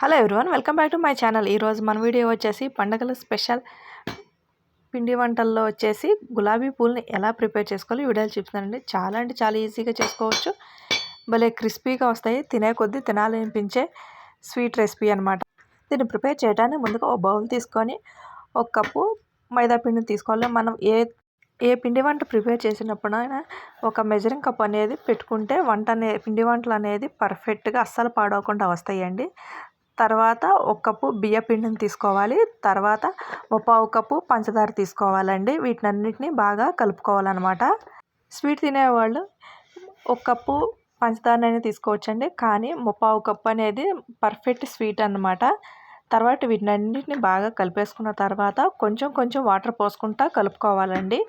Hello everyone welcome back to my channel. ఈరోజు మన video వచ్చేసి పండగల స్పెషల్ పిండి వంటల్లో వచ్చేసి గులాబీ పూలని ఎలా ప్రిపేర్ చేసుకోవాలి వీడియోలు చూపుతానండి చాలా అంటే చాలా ఈజీగా చేసుకోవచ్చు. భలే క్రిస్పీగా వస్తాయి తినే కొద్దీ తినాలనిపించే స్వీట్ రెసిపీ అనమాట దీన్ని ప్రిపేర్ చేయడానికి ముందుగా ఒక బౌల్ తీసుకొని ఒక కప్పు మైదా పిండిని తీసుకోవాలి. మనం ఏ ఏ పిండి వంట ప్రిపేర్ చేసినప్పుడైనా ఒక మెజరింగ్ కప్ అనేది పెట్టుకుంటే వంట అనే పిండి వంటలు అనేది పర్ఫెక్ట్గా అస్సలు పాడవకుండా వస్తాయండి. తర్వాత ఒక కప్పు బియ్య పిండిని తీసుకోవాలి. తర్వాత ముప్పావు కప్పు పంచదార తీసుకోవాలండి. వీటినన్నిటిని బాగా కలుపుకోవాలన్నమాట. స్వీట్ తినేవాళ్ళు ఒక కప్పు పంచదారనైనా తీసుకోవచ్చండి. కానీ ముప్పావు కప్పు అనేది పర్ఫెక్ట్ స్వీట్ అనమాట తర్వాత వీటినన్నింటిని బాగా కలిపేసుకున్న తర్వాత కొంచెం కొంచెం వాటర్ పోసుకుంటా కలుపుకోవాలండి.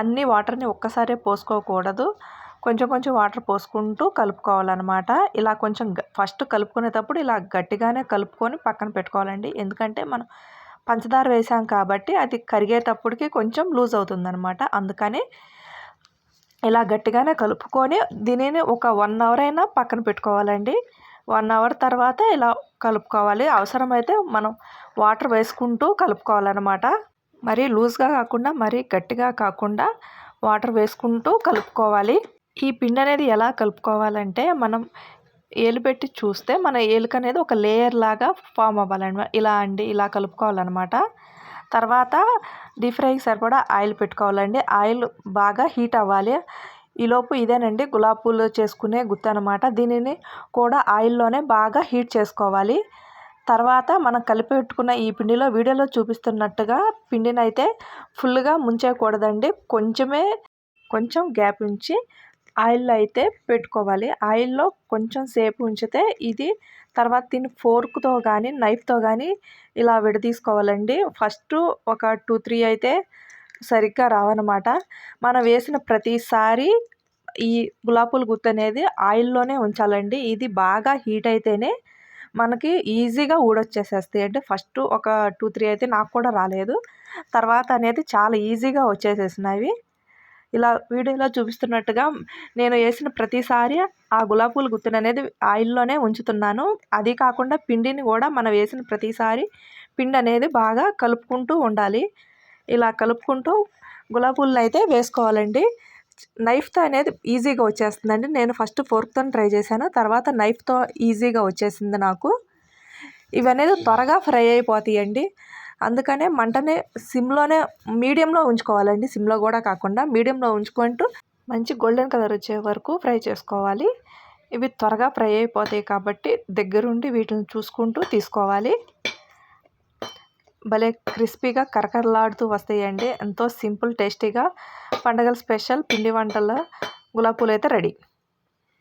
అన్ని వాటర్ని ఒక్కసారే పోసుకోకూడదు. కొంచెం కొంచెం వాటర్ పోసుకుంటూ కలుపుకోవాలన్నమాట. ఇలా కొంచెం ఫస్ట్ కలుపుకునేటప్పుడు ఇలా గట్టిగానే కలుపుకొని పక్కన పెట్టుకోవాలండి. ఎందుకంటే మనం పంచదార వేసాం కాబట్టి అది కరిగేటప్పటికి కొంచెం లూజ్ అవుతుందన్నమాట. అందుకని ఇలా గట్టిగానే కలుపుకొని దీనిని ఒక వన్ అవర్ అయినా పక్కన పెట్టుకోవాలండి. వన్ అవర్ తర్వాత ఇలా కలుపుకోవాలి. అవసరమైతే మనం వాటర్ వేసుకుంటూ కలుపుకోవాలన్నమాట. మరీ లూజ్గా కాకుండా మరీ గట్టిగా కాకుండా వాటర్ వేసుకుంటూ కలుపుకోవాలి. ఈ పిండి అనేది ఎలా కలుపుకోవాలంటే మనం ఏలు పెట్టి చూస్తే మన ఏలుక అనేది ఒక లేయర్ లాగా ఫామ్ అవ్వాలన్నమాట ఇలా అండి ఇలా కలుపుకోవాలన్నమాట. తర్వాత డీప్ ఫ్రైకి సరిపడా ఆయిల్ పెట్టుకోవాలండి. ఆయిల్ బాగా హీట్ అవ్వాలి. ఈలోపు ఇదేనండి గులాబీ పూలు చేసుకునే గుత్త అనమాట దీనిని కూడా ఆయిల్లోనే బాగా హీట్ చేసుకోవాలి. తర్వాత మనం కలిపి పెట్టుకున్న ఈ పిండిలో వీడియోలో చూపిస్తున్నట్టుగా పిండిని అయితే ఫుల్గా ముంచేయకూడదండి కొంచెమే కొంచెం గ్యాప్ ఉంచి ఆయిల్లో అయితే పెట్టుకోవాలి. ఆయిల్లో కొంచెం సేపు ఉంచితే ఇది తర్వాత దీన్ని ఫోర్క్తో కానీ నైఫ్తో కానీ ఇలా విడదీసుకోవాలండి. ఫస్ట్ ఒక టూ త్రీ అయితే సరిగ్గా రావన్నమాట. మనం వేసిన ప్రతిసారి ఈ గులాబీల గుత్త అనేది ఆయిల్లోనే ఉంచాలండి. ఇది బాగా హీట్ అయితేనే మనకి ఈజీగా ఊడొచ్చేసేస్తాయి. అంటే ఫస్ట్ ఒక టూ త్రీ అయితే నాకు కూడా రాలేదు. తర్వాత అనేది చాలా ఈజీగా వచ్చేసేసినవి. ఇలా వీడియోలో చూపిస్తున్నట్టుగా నేను వేసిన ప్రతిసారి ఆ గులాబీ పూల గుత్తుని అనేది ఆయిల్లోనే ఉంచుతున్నాను. అది కాకుండా పిండిని కూడా మనం వేసిన ప్రతిసారి పిండి అనేది బాగా కలుపుకుంటూ ఉండాలి. ఇలా కలుపుకుంటూ గులాబీ పూలను అయితే వేసుకోవాలండి. నైఫ్తో అనేది ఈజీగా వచ్చేస్తుందండి. నేను ఫస్ట్ ఫోర్క్తో ట్రై చేశాను. తర్వాత నైఫ్తో ఈజీగా వచ్చేసింది నాకు. ఇవనేది త్వరగా ఫ్రై అయిపోతాయండి. అందుకనే మంటనే సిమ్లోనే మీడియంలో ఉంచుకోవాలండి. సిమ్లో కూడా కాకుండా మీడియంలో ఉంచుకుంటూ మంచి గోల్డెన్ కలర్ వచ్చే వరకు ఫ్రై చేసుకోవాలి. ఇవి త్వరగా ఫ్రై అయిపోతాయి కాబట్టి దగ్గరుండి వీటిని చూసుకుంటూ తీసుకోవాలి. భలే క్రిస్పీగా కరకరలాడుతూ వస్తాయండి. ఎంతో సింపుల్ టేస్టీగా. పండగల స్పెషల్ పిండి వంటల గులాబీ పూలు అయితే రెడీ.